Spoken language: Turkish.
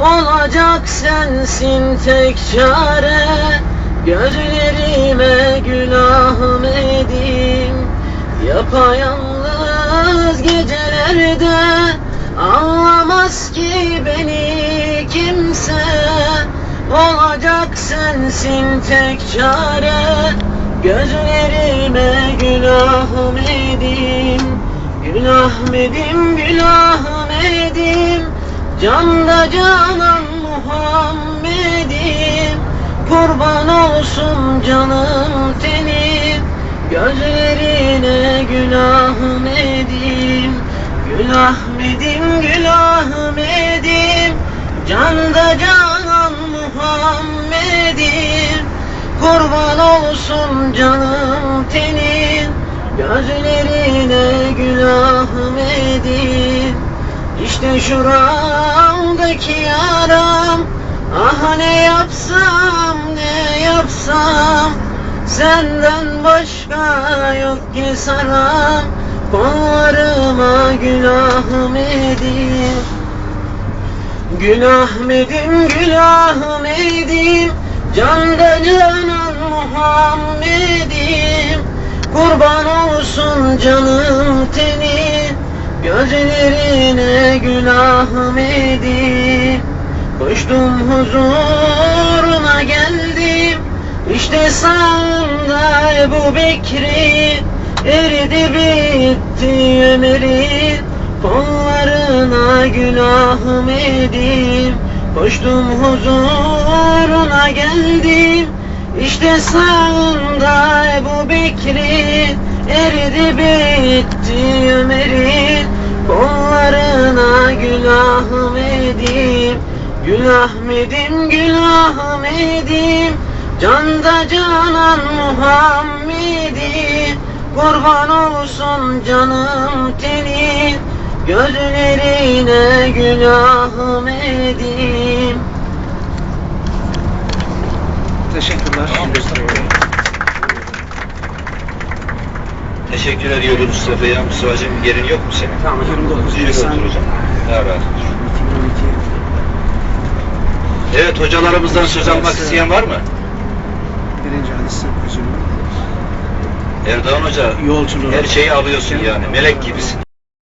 Olacak sensin tek çare. Gözlerime günahım edeyim. Yapayalnız gecelerde Anlamaz ki beni kimse. Olacak sensin tek çare. Gözlerime günahım edeyim. Günah edim, günah edim Canda canan Muhammed'im Kurban olsun canım tenim. Gözlerine günah edim Günah edim, günah edim Canda canan Muhammed'im Kurban olsun canım tenim. Gözlerine günah edim İşte şuramdaki yaram Ah ne yapsam ne yapsam Senden başka yok ki saram Kollarıma günah edim Günah edim, günah edim Canda canan Muhammed'im. Kurban olsun canım tenim Gözlerine günah edim Koştum huzuruna geldim. İşte sağımda Ebu Bekri Eridi bitti ömeri Kollarına günah edim. Koştum huzuruna geldim. İşte sağımda Ebu Bekri Eridi bitti ömeri Kollarına günah edim Günah edim, günah edim. Canda canan Muhammed'im. Kurban olsun canım tenin Gözlerine günah edim. Teşekkürler. Teşekkür ediyoruz Mustafa'ya. Mustafa'cığım yerin yok mu senin? Tamam 29 Nereye Nisan oturacağım? Daha rahat. 2012. Evet hocalarımızdan söz almak isteyen var mı? Birinci hadis sempozyomu. Erdoğan Hoca Yolculuğu. her şeyi alıyorsun yani melek gibisin.